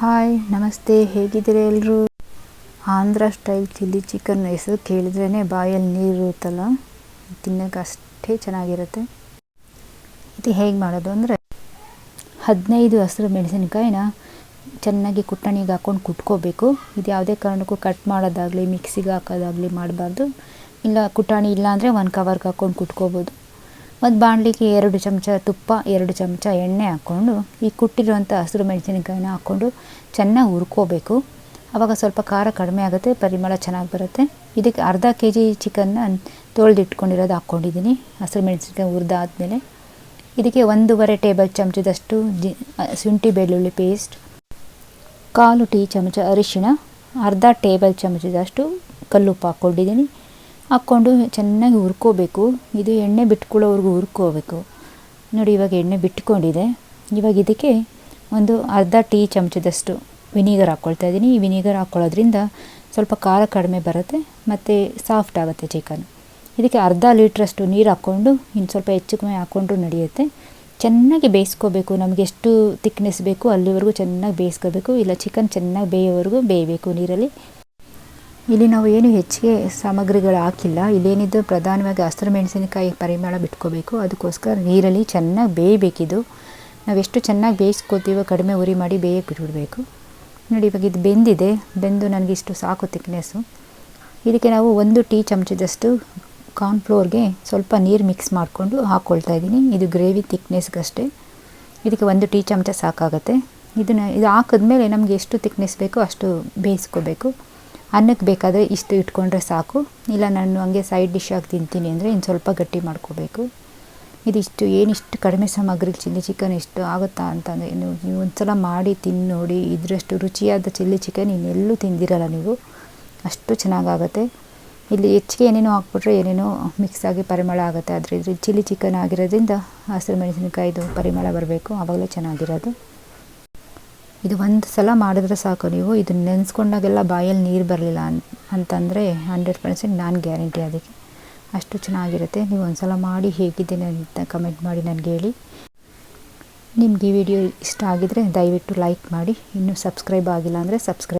Hi, ನಮಸ್ತೆ, ಹೇಗಿದ್ದೀರಾ ಎಲ್ಲರೂ ಆಂಧ್ರ ಸ್ಟೈಲ್ ಚಿಲ್ಲಿ ಚಿಕನ್ ಹೆಸರು ಕೇಳಿದ್ರೇ ಬಾಯಲ್ಲಿ ನೀರು ಇರುತ್ತಲ್ಲ ತಿನ್ನೋಕೆ ಅಷ್ಟೇ ಚೆನ್ನಾಗಿರುತ್ತೆ. ಇದು ಹೇಗೆ ಮಾಡೋದು ಅಂದರೆ, ಹದಿನೈದು ಹಸಿರು ಮೆಣಸಿನಕಾಯಿನ ಚೆನ್ನಾಗಿ ಕುಟ್ಟಣಿಗೆ ಹಾಕ್ಕೊಂಡು ಕುಟ್ಕೋಬೇಕು. ಇದು ಯಾವುದೇ ಕಾರಣಕ್ಕೂ ಕಟ್ ಮಾಡೋದಾಗಲಿ ಮಿಕ್ಸಿಗೆ ಹಾಕೋದಾಗಲಿ ಮಾಡಬಾರ್ದು. ಇಲ್ಲ ಕುಟಾಣಿ ಇಲ್ಲ ಅಂದರೆ ಒಂದು ಕವರ್ಗೆ ಹಾಕ್ಕೊಂಡು ಕುಟ್ಕೋಬೋದು. ಮತ್ತು ಬಾಣಲಿಗೆ ಎರಡು ಚಮಚ ತುಪ್ಪ, ಎರಡು ಚಮಚ ಎಣ್ಣೆ ಹಾಕ್ಕೊಂಡು, ಈ ಕುಟ್ಟಿರುವಂಥ ಹಸಿರು ಮೆಣಸಿನಕಾಯಿನ ಹಾಕ್ಕೊಂಡು ಚೆನ್ನಾಗಿ ಹುರ್ಕೋಬೇಕು. ಆವಾಗ ಸ್ವಲ್ಪ ಖಾರ ಕಡಿಮೆ ಆಗುತ್ತೆ, ಪರಿಮಳ ಚೆನ್ನಾಗಿ ಬರುತ್ತೆ. ಇದಕ್ಕೆ ಅರ್ಧ ಕೆ ಜಿ ಚಿಕನ್ನ ತೊಳೆದಿಟ್ಕೊಂಡಿರೋದು ಹಾಕ್ಕೊಂಡಿದ್ದೀನಿ ಹಸಿರು ಮೆಣಸಿನಕಾಯಿ ಹುರಿದಾದ್ಮೇಲೆ. ಇದಕ್ಕೆ ಒಂದೂವರೆ ಟೇಬಲ್ ಚಮಚದಷ್ಟು ಜಿ ಶುಂಠಿ ಬೆಳ್ಳುಳ್ಳಿ ಪೇಸ್ಟ್, ಕಾಲು ಟೀ ಚಮಚ ಅರಿಶಿಣ, ಅರ್ಧ ಟೇಬಲ್ ಚಮಚದಷ್ಟು ಕಲ್ಲುಪ್ಪು ಹಾಕ್ಕೊಂಡಿದ್ದೀನಿ ಹಾಕ್ಕೊಂಡು ಚೆನ್ನಾಗಿ ಹುರ್ಕೋಬೇಕು. ಇದು ಎಣ್ಣೆ ಬಿಟ್ಕೊಳ್ಳೋವರೆಗೂ ಹುರ್ಕೋಬೇಕು. ನೋಡಿ, ಇವಾಗ ಎಣ್ಣೆ ಬಿಟ್ಕೊಂಡಿದೆ. ಇವಾಗ ಇದಕ್ಕೆ ಒಂದು ಅರ್ಧ ಟೀ ಚಮಚದಷ್ಟು ವಿನಿಗರ್ ಹಾಕ್ಕೊಳ್ತಾ ಇದ್ದೀನಿ. ಈ ವಿನಿಗರ್ ಹಾಕ್ಕೊಳ್ಳೋದ್ರಿಂದ ಸ್ವಲ್ಪ ಖಾರ ಕಡಿಮೆ ಬರುತ್ತೆ, ಮತ್ತು ಸಾಫ್ಟ್ ಆಗುತ್ತೆ ಚಿಕನ್ ಇದಕ್ಕೆ ಅರ್ಧ ಲೀಟ್ರಷ್ಟು ನೀರು ಹಾಕ್ಕೊಂಡು, ಇನ್ನು ಸ್ವಲ್ಪ ಹೆಚ್ಚು ಕಮ್ಮಿ ಹಾಕ್ಕೊಂಡ್ರೂ ನಡೆಯುತ್ತೆ. ಚೆನ್ನಾಗಿ ಬೇಯಿಸ್ಕೋಬೇಕು. ನಮಗೆ ಎಷ್ಟು ತಿಕ್ನೆಸ್ ಬೇಕು ಅಲ್ಲಿವರೆಗೂ ಚೆನ್ನಾಗಿ ಬೇಯಿಸ್ಕೋಬೇಕು. ಇಲ್ಲ ಚಿಕನ್ ಚೆನ್ನಾಗಿ ಬೇಯೋವರೆಗೂ ಬೇಯಬೇಕು ನೀರಲ್ಲಿ. ಇಲ್ಲಿ ನಾವು ಏನು ಹೆಚ್ಚಿಗೆ ಸಾಮಗ್ರಿಗಳು ಹಾಕಿಲ್ಲ. ಇಲ್ಲೇನಿದ್ದು ಪ್ರಧಾನವಾಗಿ ಹಸಿರು ಮೆಣಸಿನಕಾಯಿ ಪರಿಮಳ ಬಿಟ್ಕೋಬೇಕು. ಅದಕ್ಕೋಸ್ಕರ ನೀರಲ್ಲಿ ಚೆನ್ನಾಗಿ ಬೇಯಬೇಕಿದು. ನಾವು ಎಷ್ಟು ಚೆನ್ನಾಗಿ ಬೇಯಿಸ್ಕೋತೀವೋ ಕಡಿಮೆ ಉರಿ ಮಾಡಿ ಬೇಯಕ್ಕೆ ಬಿಟ್ಬಿಡಬೇಕು ನೋಡಿ, ಇವಾಗ ಇದು ಬೆಂದಿದೆ. ಬೆಂದು ನನಗೆ ಇಷ್ಟು ಸಾಕು ತಿಕ್ನೆಸ್ಸು ಇದಕ್ಕೆ ನಾವು ಒಂದು ಟೀ ಚಮಚದಷ್ಟು ಕಾರ್ನ್ಫ್ಲೋರ್ಗೆ ಸ್ವಲ್ಪ ನೀರು ಮಿಕ್ಸ್ ಮಾಡಿಕೊಂಡು ಹಾಕ್ಕೊಳ್ತಾ ಇದ್ದೀನಿ. ಇದು ಗ್ರೇವಿ ತಿಕ್ನೆಸ್ಗಷ್ಟೇ ಇದಕ್ಕೆ ಒಂದು ಟೀ ಚಮಚ ಸಾಕಾಗುತ್ತೆ. ಇದನ್ನು ಇದು ಹಾಕಿದ್ಮೇಲೆ ನಮಗೆ ಎಷ್ಟು ತಿಕ್ನೆಸ್ ಬೇಕೋ ಅಷ್ಟು ಬೇಯಿಸ್ಕೋಬೇಕು. ಅನ್ನಕ್ಕೆ ಬೇಕಾದರೆ ಇಷ್ಟು ಇಟ್ಕೊಂಡ್ರೆ ಸಾಕು. ಇಲ್ಲ ನಾನು ಹಂಗೆ ಸೈಡ್ ಡಿಶ್ ಆಗಿ ತಿಂತೀನಿ ಅಂದರೆ ಇನ್ನು ಸ್ವಲ್ಪ ಗಟ್ಟಿ ಮಾಡ್ಕೋಬೇಕು. ಇದಿಷ್ಟು ಏನಿಷ್ಟು ಕಡಿಮೆ ಸಾಮಗ್ರಿ ಚಿಲ್ಲಿ ಚಿಕನ್ ಎಷ್ಟು ಆಗುತ್ತಾ ಅಂತಂದರೆ ನೀವು ನೀವು ಒಂದು ಸಲ ಮಾಡಿ ತಿಂದು ನೋಡಿ, ಇದರಷ್ಟು ರುಚಿಯಾದ ಚಿಲ್ಲಿ ಚಿಕನ್ ಇನ್ನೆಲ್ಲೂ ತಿಂದಿರಲ್ಲ ನೀವು. ಅಷ್ಟು ಚೆನ್ನಾಗಾಗತ್ತೆ. ಇಲ್ಲಿ ಹೆಚ್ಚಿಗೆ ಏನೇನೋ ಹಾಕ್ಬಿಟ್ರೆ ಏನೇನೋ ಮಿಕ್ಸ್ ಆಗಿ ಪರಿಮಳ ಆಗುತ್ತೆ. ಆದರೆ ಇದ್ರ ಚಿಲ್ಲಿ ಚಿಕನ್ ಆಗಿರೋದ್ರಿಂದ ಹಸಿರು ಮೆಣಸಿನಕಾಯಿದು ಪರಿಮಳ ಬರಬೇಕು. ಆವಾಗಲೇ ಚೆನ್ನಾಗಿರೋದು. ಇದು ಒಂದು ಸಲ ಮಾಡಿದ್ರೆ ಸಾಕು ನೀವು. ಇದನ್ನ ನೆನೆಸ್ಕೊಂಡಾಗೆಲ್ಲ ಬಾಯಲ್ಲಿ ನೀರು ಬರಲಿಲ್ಲ ಅಂತಂದರೆ ಹಂಡ್ರೆಡ್ ಪರ್ಸೆಂಟ್ ನಾನು ಗ್ಯಾರಂಟಿ ಅದಕ್ಕೆ. ಅಷ್ಟು ಚೆನ್ನಾಗಿರುತ್ತೆ. ನೀವು ಒಂದು ಸಲ ಮಾಡಿ ಹೇಗಿದೆ ಅಂತ ಕಮೆಂಟ್ ಮಾಡಿ ನನಗೆ ಹೇಳಿ. ನಿಮ್ಗೆ ಈ ವಿಡಿಯೋ ಇಷ್ಟ ಆಗಿದರೆ ದಯವಿಟ್ಟು ಲೈಕ್ ಮಾಡಿ. ಇನ್ನೂ ಸಬ್ಸ್ಕ್ರೈಬ್ ಆಗಿಲ್ಲ ಅಂದರೆ ಸಬ್ಸ್ಕ್ರೈಬ್